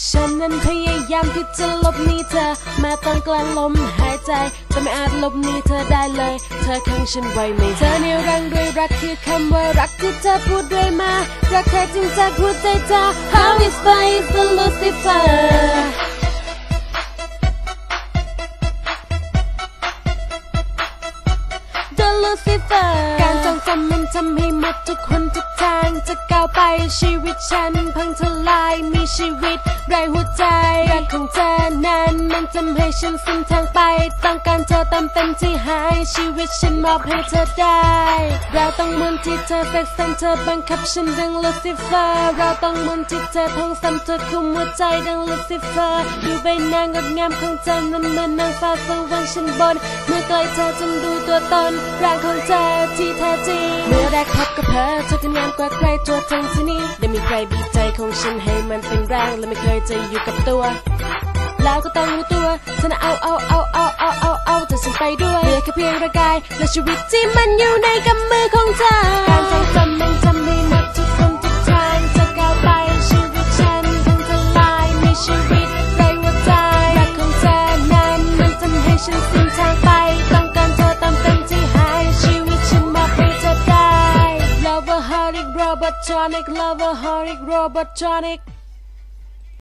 ฉันนั้นพยายามที่จะลบหนีเธอแม้ต้องกลั้นลมหายใจ แต่ไม่อาจลบหนีเธอได้เลย เธอขังฉันไว้ไม่เธอเนี่ยรังด้วยรักคือคำว่ารักที่เธอพูดด้วยมา รักแท้จริงจากหัวใจเธอ How is fire the Lucifer ลูซิเฟอร์ การจองจำมันทำให้หมดทุกคนทุกทาง จะก้าวไปชีวิตฉัน พังทลายมีชีวิตไรหัวใจ รักของเธอนั้นมันทำให้ฉันสิ้นทางไป ต้องการเธอเต็มเต็มที่หายชีวิตฉันมอบให้เธอได้ เราต้องมนที่เธอเซ็กซ์เธอบังคับฉันดังลูซิเฟอร์เราต้องมนที่เธอท่องซ้ำเธอคุมหัวใจดังลูซิเฟอร์ดูใบหน้างดงามของเธอนั้นเหมือนนางฟ้าสวรรค์ชั้นบน เมื่อใกล้เธอจึงดูตัวตนร่างของเธอ กพบกับเธอเธอก็งามกว่าใครตัวทั้งที่นี่ได้มีใครบีบใจของฉันให้มันเป็นแรงและไม่เคยจะอยู่กับตัว แล้วก็ต้องรู้ตัวฉันเอาเอาเอาเอาเอาเอาเอาจะฉันไปด้วยเหลือแค่เพียงร่างกายและชีวิตที่มันอยู่ในกำมือของเธอการจ เธอได้